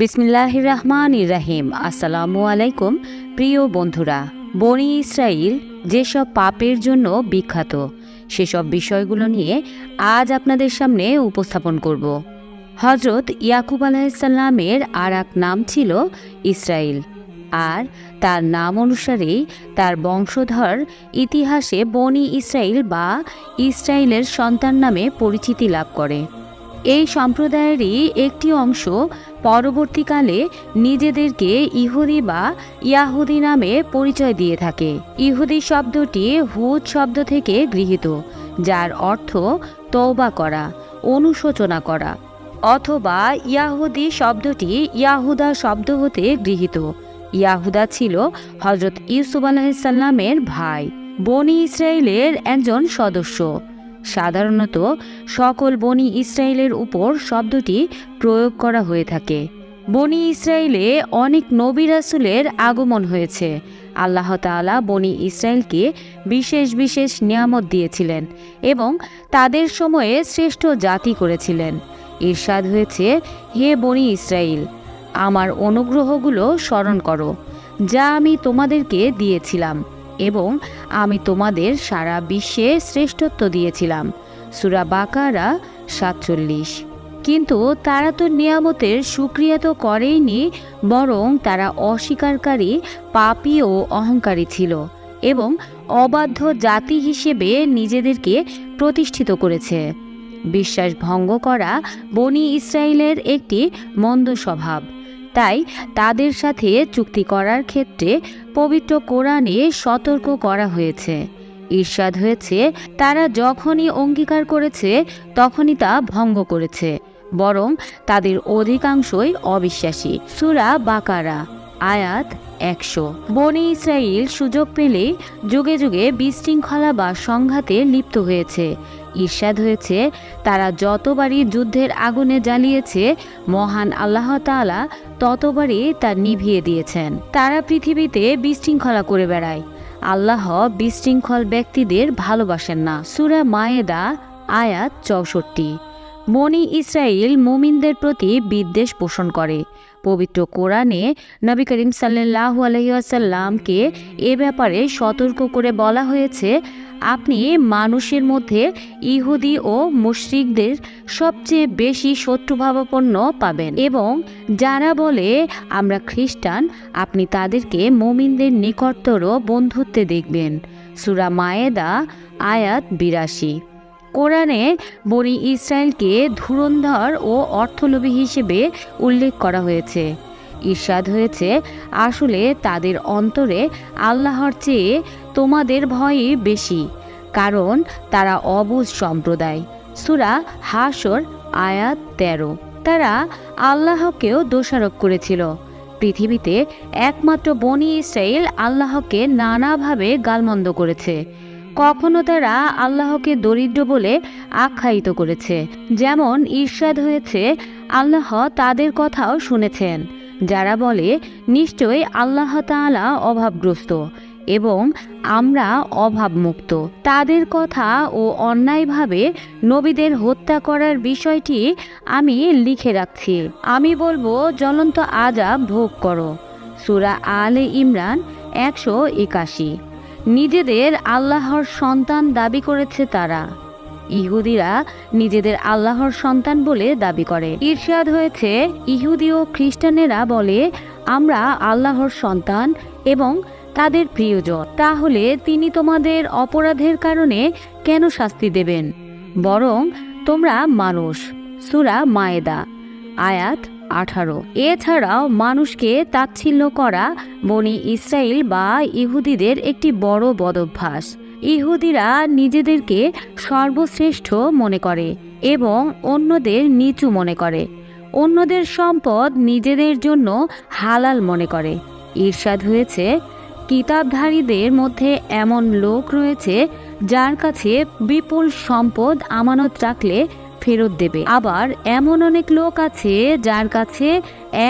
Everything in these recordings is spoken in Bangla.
বিসমিল্লাহ রহমান ইরাহিম আসসালামু আলাইকুম, প্রিয় বন্ধুরা। বনি ইসরাইল যেসব পাপের জন্য বিখ্যাত, সেসব বিষয়গুলো নিয়ে আজ আপনাদের সামনে উপস্থাপন করব। হজরত ইয়াকুব আলাহিসাল্লামের আর এক নাম ছিল ইসরাইল, আর তার নাম অনুসারেই তার বংশধর ইতিহাসে বনি ইসরাইল বা ইসরাইলের সন্তান নামে পরিচিতি লাভ করে। এই সম্প্রদায়েরই একটি অংশ পরবর্তীকালে নিজেদেরকে ইহুদি বা ইয়াহুদি নামে পরিচয় দিয়ে থাকে। ইহুদি শব্দটি হুদ শব্দ থেকে গৃহীত, যার অর্থ তৌবা করা, অনুশোচনা করা, অথবা ইয়াহুদি শব্দটি ইয়াহুদা শব্দ হতে গৃহীত। ইয়াহুদা ছিল হজরত ইউসুফ আলাহিসাল্লামের ভাই, বনি ইসরায়েলের একজন সদস্য। সাধারণত সকল বনি ইসরায়েলের উপর শব্দটি প্রয়োগ করা হয়ে থাকে। বনি ইসরায়েলে অনেক নবী রাসুলের আগমন হয়েছে। আল্লাহ তাআলা বনি ইসরায়েলকে বিশেষ বিশেষ নিয়ামত দিয়েছিলেন এবং তাদের সময়ে শ্রেষ্ঠ জাতি করেছিলেন। ঈর্ষাদ হয়েছে, হে বনি ইসরায়েল, আমার অনুগ্রহগুলো স্মরণ করো, যা আমি তোমাদেরকে দিয়েছিলাম। এবং আমি তোমাদের সারা বিশ্বে শ্রেষ্ঠত্ব দিয়েছিলাম। সুরা বাকারা সাতচল্লিশ। কিন্তু তারা তো নিয়ামতের সুক্রিয়া তো করেইনি, বরং তারা অস্বীকারী, পাপী ও অহংকারী ছিল এবং অবাধ্য জাতি হিসেবে নিজেদেরকে প্রতিষ্ঠিত করেছে। বিশ্বাস ভঙ্গ করা বনি ইসরায়েলের একটি মন্দ স্বভাব। তাই তাদের সাথে চুক্তি করার ক্ষেত্রে পবিত্র কোরআনে সতর্ক করা হয়েছে। ঈর্ষাদ হয়েছে, তারা যখনই অঙ্গীকার করেছে, তখনই তা ভঙ্গ করেছে, বরং তাদের অধিকাংশই অবিশ্বাসী। সুরা বাকারা আয়াত একশো। বনি ইসরায়েল সুযোগ পেলে যুগে যুগে বিশৃঙ্খলা বা সংঘাতে লিপ্ত হয়েছে। ঈর্ষাদ হয়েছে, তারা যতবারই যুদ্ধের আগুনে জ্বালিয়েছে, মহান আল্লাহ তাআলা ততবারই তা নিভিয়ে দিয়েছেন। তারা পৃথিবীতে বিশৃঙ্খলা করে বেড়ায়। আল্লাহ বিশৃঙ্খল ব্যক্তিদের ভালোবাসেন না। সুরা মায়েদা, আয়াত চৌষট্টি। মনি ইসরায়েল মুমিনদের প্রতি বিদ্বেষ পোষণ করে। পবিত্র কোরআনে নবী করিম সাল্লাহু আলহিহাসাল্লামকে এ ব্যাপারে সতর্ক করে বলা হয়েছে, আপনি মানুষের মধ্যে ইহুদি ও মুশরিকদের সবচেয়ে বেশি শত্রুভাবাপন্ন পাবেন এবং যারা বলে, আমরা খ্রিস্টান, আপনি তাদেরকে মমিনদের নিকটতর বন্ধুত্বে দেখবেন। সুরা মায়েদা, আয়াত বিরাশি। কোরআনে বনি ইসরায়েলকে ধুরন্ধর ও অর্থলোভী হিসেবে উল্লেখ করা হয়েছে। ঈর্ষাদ হয়েছে, আসলে তাদের অন্তরে আল্লাহর চেয়ে তোমাদের ভয়ই বেশি, কারণ তারা অবুজ সম্প্রদায়। সুরা হাসর আয়াত তেরো। তারা আল্লাহকেও দোষারোপ করেছিল। পৃথিবীতে একমাত্র বনি ইসরায়েল আল্লাহকে নানাভাবে গালমন্দ করেছে। কখনো তারা আল্লাহকে দরিদ্র বলে আখ্যায়িত করেছে। যেমন ঈর্ষাদ হয়েছে, আল্লাহ তাদের কথাও শুনেছেন। যারা বলে, নিশ্চয়ই আল্লাহ তাআলা অভাবগ্রস্ত এবং আমরা অভাবমুক্ত। তাদের কথা ও অন্যায়ভাবে নবীদের হত্যা করার বিষয়টি আমি লিখে রাখছি। আমি বলব, জ্বলন্ত আজাব ভোগ করো। সুরা আলে ইমরান একশো একাশি। নিজেদের আল্লাহর সন্তান দাবি করেছে তারা। ইহুদিরা নিজেদের আল্লাহর সন্তান বলে দাবি করে। ঈর্ষাদ হয়েছে, ইহুদি ও খ্রিস্টানেরা বলে, আমরা আল্লাহর সন্তান এবং তাদের প্রিয়জন। তাহলে তিনি তোমাদের অপরাধের কারণে কেন শাস্তি দেবেন? বরং, তোমরা মানুষ। সুরা মায়েদা, আয়াত আঠারো। এছাড়াও মানুষকে তাচ্ছিল্য করা বনি ইসরায়েল বা ইহুদিদের একটি বড় বদভ্যাস। ইহুদিরা নিজেদেরকে সর্বশ্রেষ্ঠ মনে করে এবং অন্যদের নিচু মনে করে। অন্যদের সম্পদ নিজেদের জন্য হালাল মনে করে। ঈর্ষাদ হয়েছে, কিতাবধারীদের মধ্যে এমন লোক রয়েছে যার কাছে বিপুল সম্পদ আমানত রাখলে ফেরত দেবে। আবার এমন অনেক লোক আছে যার কাছে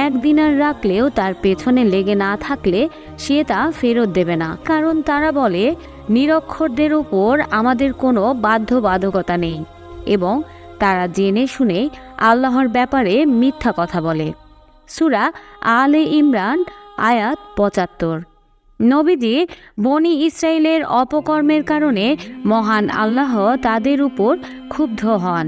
এক দিনার রাখলেও তার পেছনে লেগে না থাকলে সে তা ফেরত দেবে না। কারণ তারা বলে, নিরক্ষরদের উপর আমাদের কোনো বাধ্যবাধকতা নেই এবং তারা জেনে শুনে আল্লাহর ব্যাপারে মিথ্যা কথা বলে। সুরা আলে ইমরান, আয়াত পঁচাত্তর। নবীজি বনি ইসরায়েলের অপকর্মের কারণে মহান আল্লাহ তাদের উপর ক্ষুব্ধ হন।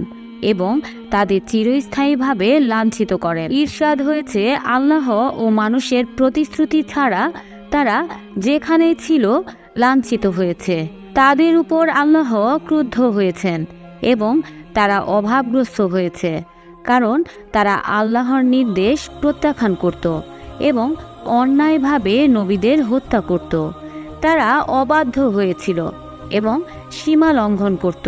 এবং তাদের চিরস্থায়ীভাবে লাঞ্ছিত করেন ঈর্ষাদ হয়েছে আল্লাহ ও মানুষের প্রতিশ্রুতি ছাড়া তারা যেখানে ছিল লাঞ্ছিত হয়েছে। তাদের উপর আল্লাহ ক্রুদ্ধ হয়েছেন এবং তারা অভাবগ্রস্ত হয়েছে, কারণ তারা আল্লাহর নির্দেশ প্রত্যাখ্যান করত এবং অন্যায়ভাবে নবীদের হত্যা করত। তারা অবাধ্য হয়েছিল এবং সীমা লঙ্ঘন করত।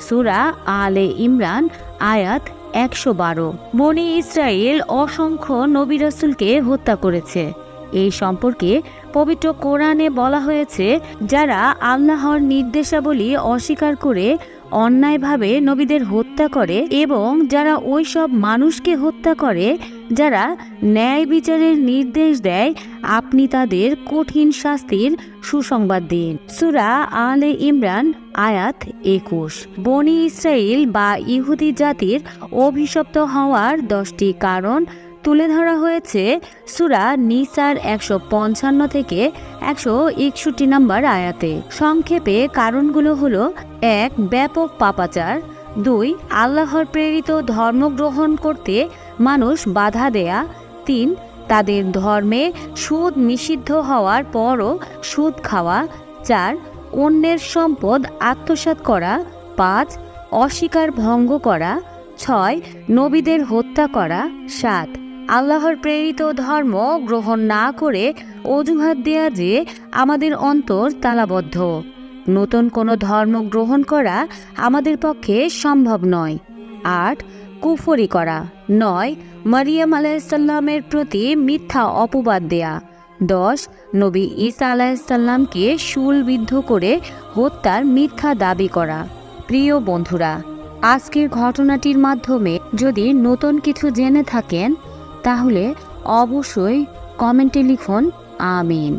সুরা আলে ইমরান, আয়াত একশো বারো। বনি ইসরায়েল অসংখ্য নবী রসুলকে হত্যা করেছে। এই সম্পর্কে পবিত্র কোরআনে বলা হয়েছে, যারা আল্লাহর নির্দেশাবলী অস্বীকার করে অন্যায়ভাবে নবীদের হত্যা করে এবং যারা ওই সব মানুষকে হত্যা করে যারা ন্যায় বিচারের নির্দেশ দেয়, আপনি তাদের কঠিন শাস্তির সুসংবাদ দিন। সুরা আলে ইমরান, আয়াত একুশ। বনি ইসরায়েল বা ইহুদি জাতির অভিশপ্ত হওয়ার দশটি কারণ তুলে ধরা হয়েছে সুরা নিসার একশো পঞ্চান্ন থেকে একশো একষট্টি নম্বর আয়াতে। সংক্ষেপে কারণগুলো হলো, এক, ব্যাপক পাপাচার দুই, আল্লাহর প্রেরিত ধর্ম গ্রহণ করতে মানুষ বাধা দেয়া। তিন, তাদের ধর্মে সুদ নিষিদ্ধ হওয়ার পরও সুদ খাওয়া। চার, অন্যের সম্পদ আত্মসাৎ করা। পাঁচ, অস্বীকার ভঙ্গ করা। ছয়, নবীদের হত্যা করা। সাত, আল্লাহর প্রেরিত ধর্ম গ্রহণ না করে অজুহাত দেয়া যে আমাদের অন্তর তালাবদ্ধ। নতুন কোনো ধর্ম গ্রহণ করা আমাদের পক্ষে সম্ভব নয়। আট, কুফরি করা। নয়, মারিয়াম আলাইসাল্লামের প্রতি মিথ্যা অপবাদ দেয়া। দশ, নবী ঈসা আলাইসাল্লামকে শুলবিদ্ধ করে হত্যার মিথ্যা দাবি করা। প্রিয় বন্ধুরা, আজকের ঘটনাটির মাধ্যমে যদি নতুন কিছু জেনে থাকেন, তাহলে অবশ্যই কমেন্টে লিখুন, আমিন।